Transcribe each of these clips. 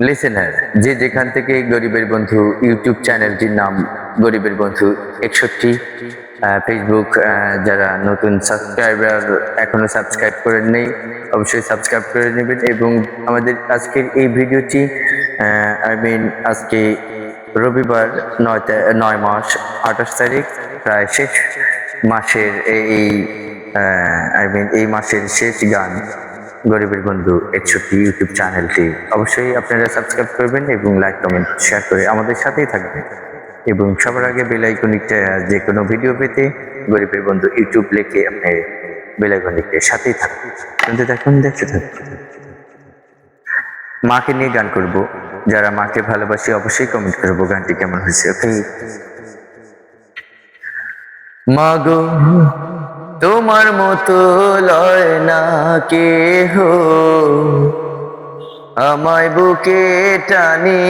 Listener যে যেখান থেকে গরিবের বন্ধু ইউটিউব চ্যানেলটির নাম গরিবের বন্ধু একষট্টি ফেসবুক যারা নতুন সাবস্ক্রাইবার এখনও সাবস্ক্রাইব করেন নেই, অবশ্যই সাবস্ক্রাইব করে নেবেন এবং আমাদের আজকের এই ভিডিওটি আই মিন আজকে রবিবার নয় নয় মাস, আঠাশ তারিখ, প্রায় শেষ মাসের এই আই মিন এই মাসের শেষ গান। গরিবের বন্ধু একষট্টি ইউটিউব চ্যানেলটি অবশ্যই আপনারা সাবস্ক্রাইব করবেন এবং লাইক কমেন্ট শেয়ার করে আমাদের সাথেই থাকবেন। এবং সবার আগে বেলাইকনিকটা যে কোনো ভিডিও পেতে গরিবের বন্ধু ইউটিউব লিখে আপনি বেলাইকনিকটার সাথেই থাকবেন শুনতে থাকুন, দেখতে থাকুন। মাকে নিয়ে গান করব। যারা মাকে ভালোবাসি অবশ্যই কমেন্ট করব গানটি কেমন হয়েছে ওকে মাগো তোমার মতো লয় না কে হো আমায় বুকে টানে।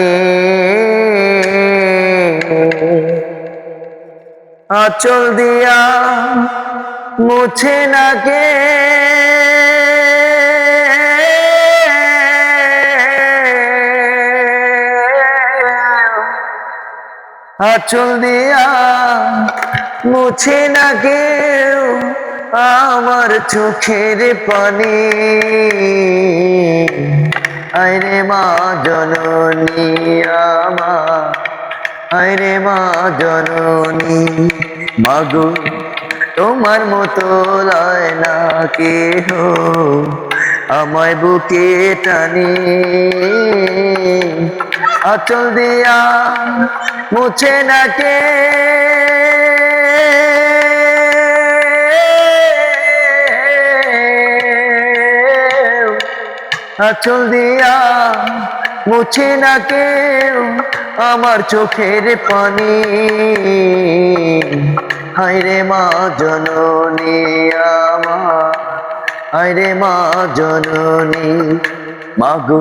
আচল দিয়া মুছে না কে? আচল দিয়া মুছে না কেউ আমার চোখের পানি। আরে মা জননী আমার মা জননী, মাগো, তোমার মতো লয় না কেহ, আমায় বুকে টানি। আচল দিয়া মুছে না কে আচল দিয়া মুছে না কেউ আমার চোখের পানি। হায়রে মা জননী আমার হায়রে মা জননী মাগো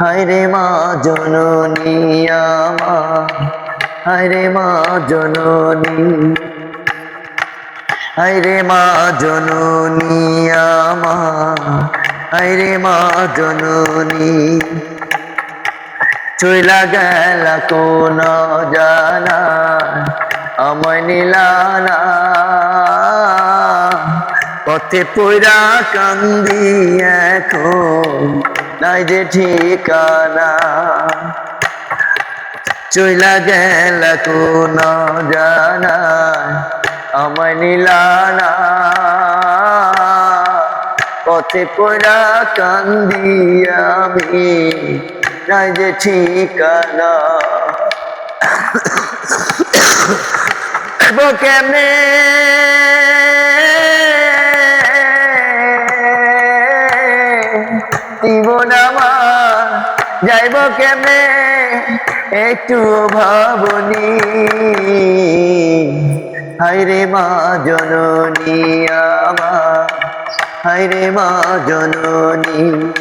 হায়রে মা জননী আমার, হায়রে মা জননী, হায়রে মা জননী আমার, হায়রে মা জননী। চইলা গেল কোন জানা, আমায় নিলানা পথে পয়রা কান্দি এখন নাই যে ঠিকানা। চইলা গেল কোন জানা, আমায় নিলানা পথে পয়রা কান্দি আমি নাই যে ঠিকানা কেমনে যাইব কেমনে? একটু ভাবনি। হাইরে মা জননী আমার হাইরে মা জননী।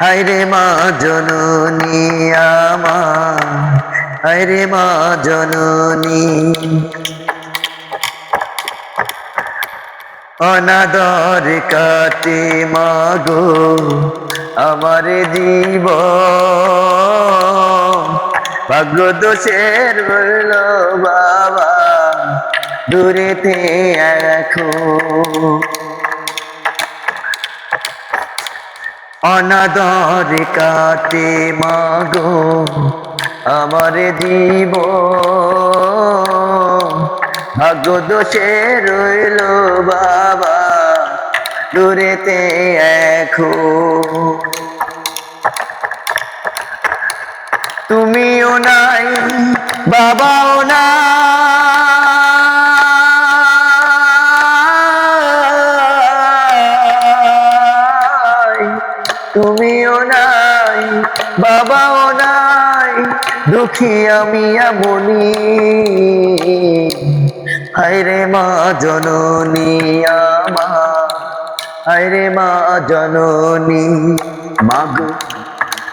হায়রে মা জননী আমার, হায়রে মা জননী। অনাদর কাটে মাগো আমার জীব ভাগ্য দোষের বলল, বাবা দূরেতে এখন অনাদর কাতে মাগো আমার জীব ভাগ্য দোষে রইল, বাবা দূরেতে এখন তুমিও নাই, বাবাও নাই। তুমিও নাই, বাবাও ভাবনায় দুঃখী আমি এমনি হায়রে মা, জননী আমার। হায়রে মা জননী, মাগো,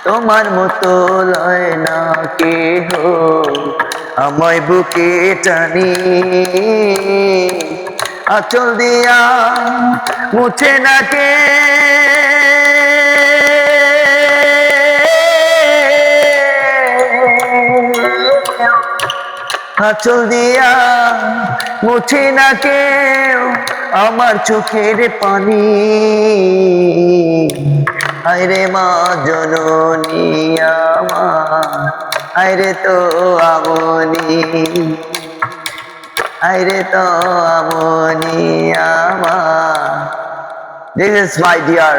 তোমার মতো লয় না কে হো আমায় বুকে টানি, আচল দিয়া মুছে না কে? আচল দিয়া মুছে না কেউ আমার চোখের পানি। আরে মা জননী আমার আরে তো আমনি। আরে তো আমনি আমার। This is my dear